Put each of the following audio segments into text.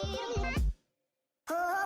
Oh,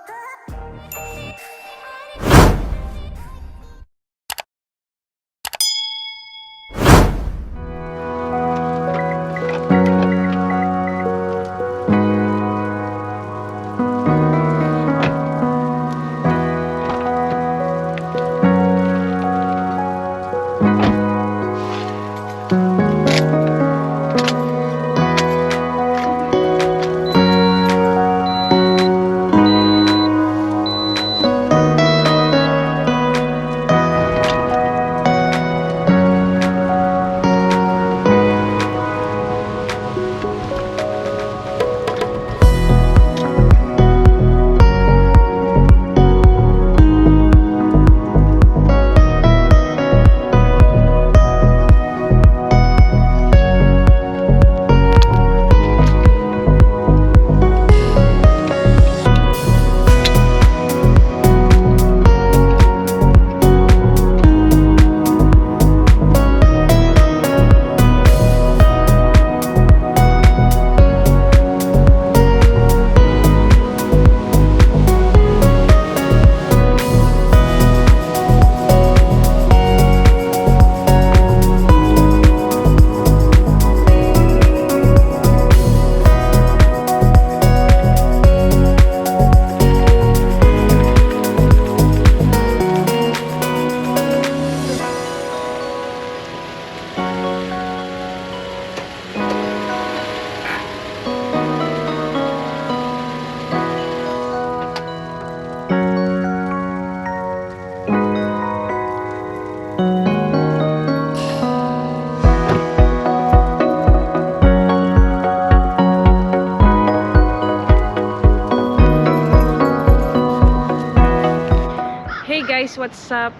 what's up?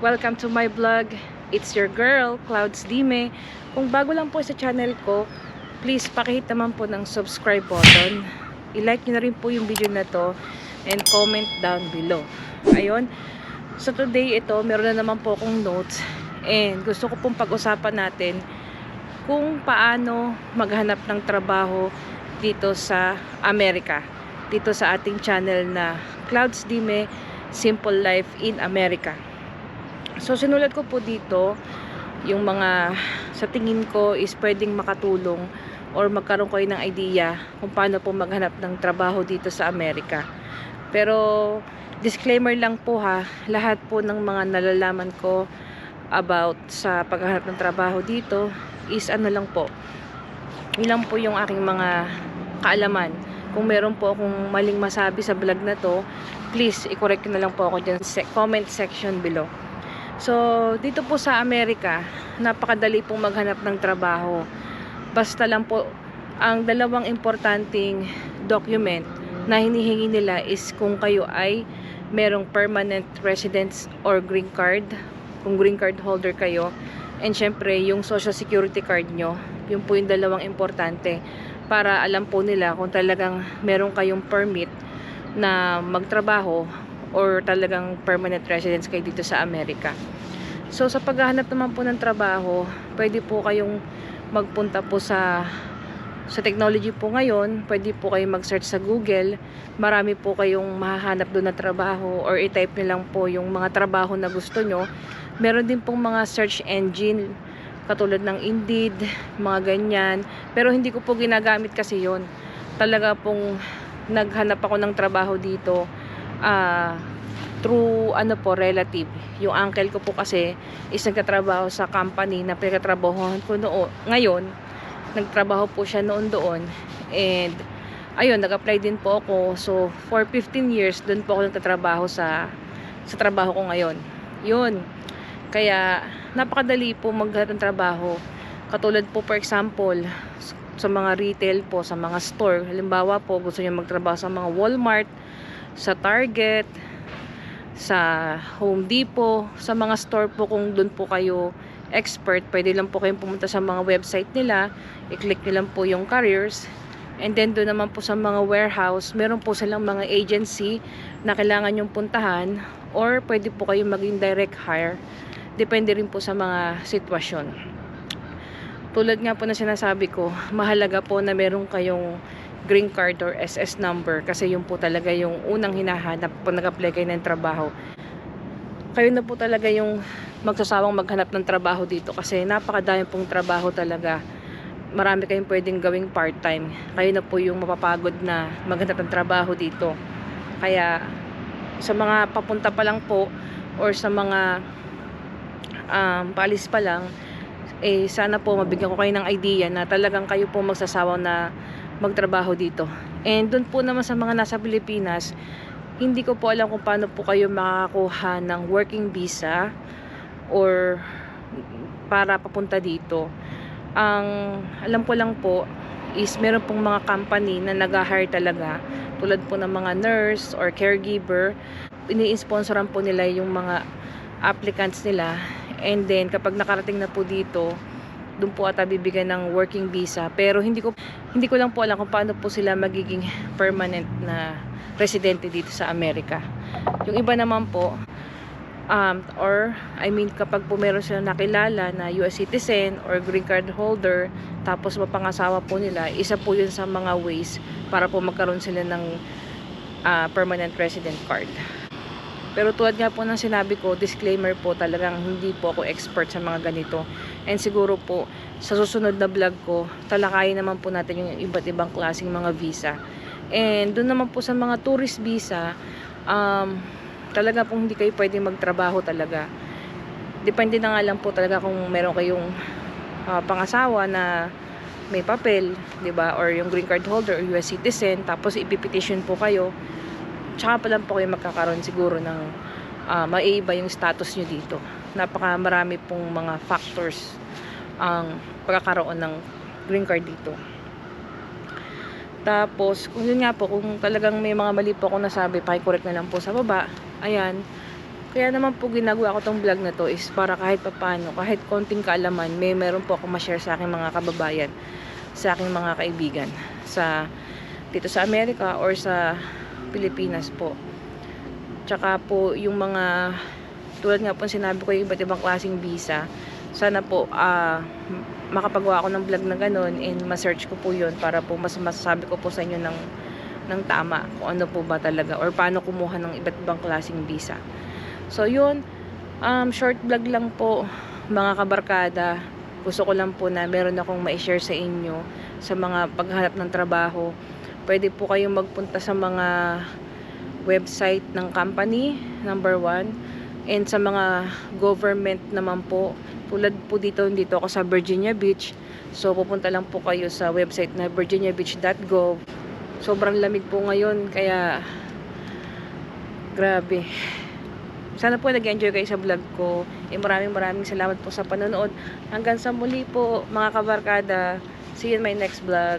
Welcome to my vlog. It's your girl, Clouds Dime. Kung bago lang po sa channel ko, please pakihit naman po ng subscribe button. I-like nyo na rin po yung video na to and comment down below. Ayun. So today ito, meron na naman po akong notes and gusto ko pong pag-usapan natin kung paano maghanap ng trabaho dito sa Amerika. Dito sa ating channel na Clouds Dime Simple Life in America. So sinulat ko po dito yung mga sa tingin ko is pwedeng makatulong or magkaroon kayo ng idea kung paano po maghanap ng trabaho dito sa Amerika. Pero disclaimer lang po ha, lahat po ng mga nalalaman ko about sa paghahanap ng trabaho dito is ano lang po. Yun lang po yung aking mga kaalaman. Kung meron po akong maling masabi sa vlog na to, please i-correct na lang po ako dyan sa comment section below. So, dito po sa Amerika, napakadali pong maghanap ng trabaho. Basta lang po, ang dalawang importanteng document na hinihingi nila is kung kayo ay merong permanent residence or green card, kung green card holder kayo, and syempre yung social security card nyo, yun po yung dalawang importante para alam po nila kung talagang meron kayong permit na magtrabaho or talagang permanent residence kayo dito sa Amerika. So sa paghahanap naman po ng trabaho, pwede po kayong magpunta po sa sa technology po ngayon, pwede po kayong mag-search sa Google. Marami po kayong mahahanap doon na trabaho or i-type nyo lang po yung mga trabaho na gusto nyo. Meron din pong mga search engine katulad ng Indeed, mga ganyan. Pero hindi ko po ginagamit kasi yon Talaga pong naghanap ako ng trabaho dito ah through ano po relative. Yung uncle ko po kasi is nagtatrabaho sa company na pinagtatrabahohan ko noon ngayon nagtrabaho po siya noon doon. And ayun nag-apply din po ako. So for 15 years doon po ako nagtatrabaho sa sa trabaho ko ngayon. Yun. Kaya napakadali po maghanap ng trabaho. Katulad po for example sa mga retail po, sa mga store. Halimbawa po, gusto niyo magtrabaho sa mga Walmart, sa Target, sa Home Depot, sa mga store po kung doon po kayo expert, pwede lang po kayong pumunta sa mga website nila, i-click nyo lang po yung careers, and then doon naman po sa mga warehouse, meron po silang mga agency na kailangan yung puntahan, or pwede po kayong maging direct hire, depende rin po sa mga sitwasyon tulad nga po na sinasabi ko, mahalaga po na meron kayong green card or SS number kasi yun po talaga yung unang hinahanap pag nag-apply kayo ng trabaho. Kayo na po talaga yung magsasawang maghanap ng trabaho dito kasi napakadami pong trabaho talaga. Marami kayong pwedeng gawing part-time. Kayo na po yung mapapagod na maghanap ng trabaho dito. Kaya sa mga papunta pa lang po or sa mga um, paalis pa lang, eh sana po mabigyan ko kayo ng idea na talagang kayo po magsasawa na magtrabaho dito. And doon po naman sa mga nasa Pilipinas, hindi ko po alam kung paano po kayo makakakuha ng working visa or para papunta dito. Ang alam ko lang po is meron pong mga company na nag-hire talaga tulad po ng mga nurse or caregiver ini-sponsoran po nila yung mga applicants nila and then kapag nakarating na po dito doon po ata bibigyan ng working visa. Pero hindi ko hindi ko lang po alam kung paano po sila magiging permanent na residente dito sa Amerika. Yung iba naman po um, or I mean kapag po meron sila nakilala na US citizen or green card holder tapos mapangasawa po nila isa po yun sa mga ways para po magkaroon sila ng ah, permanent resident card pero tulad nga po ng sinabi ko, disclaimer po talagang hindi po ako expert sa mga ganito. And siguro po, sa susunod na vlog ko, talakayin naman po natin yung iba't ibang klaseng mga visa. And doon naman po sa mga tourist visa, um, talaga pong hindi kayo pwedeng magtrabaho talaga. Depende na nga lang po talaga kung meron kayong ah, pangasawa na may papel, 'di ba? Or yung green card holder or US citizen, tapos ipipetition po kayo tsaka pa lang po kayo magkakaroon siguro ng uh, maiiba yung status nyo dito. Napaka marami pong mga factors ang pagkakaroon ng green card dito. Tapos, kung yun nga po, kung talagang may mga mali po ako nasabi, pakicorrect na lang po sa baba. Ayan. Kaya naman po ginagawa ko tong vlog na to is para kahit papano, kahit konting kaalaman, may meron po ako ma-share sa aking mga kababayan, sa aking mga kaibigan, sa dito sa Amerika or sa Pilipinas po. Tsaka po yung mga tulad nga po sinabi ko yung iba't ibang klaseng visa. Sana po ah, makapagawa ako ng vlog na ganun and ma-search ko po yun para po mas masasabi ko po sa inyo ng, ng tama kung ano po ba talaga or paano kumuha ng iba't ibang klaseng visa. So yun, um, short vlog lang po mga kabarkada. Gusto ko lang po na meron akong ma-share sa inyo sa mga paghanap ng trabaho pwede po kayong magpunta sa mga website ng company, number one. And sa mga government naman po, tulad po dito, dito ako sa Virginia Beach. So, pupunta lang po kayo sa website na virginiabeach.gov. Sobrang lamig po ngayon, kaya grabe. Sana po nag-enjoy kayo sa vlog ko. Eh, maraming maraming salamat po sa panonood. Hanggang sa muli po, mga kabarkada. See you in my next vlog.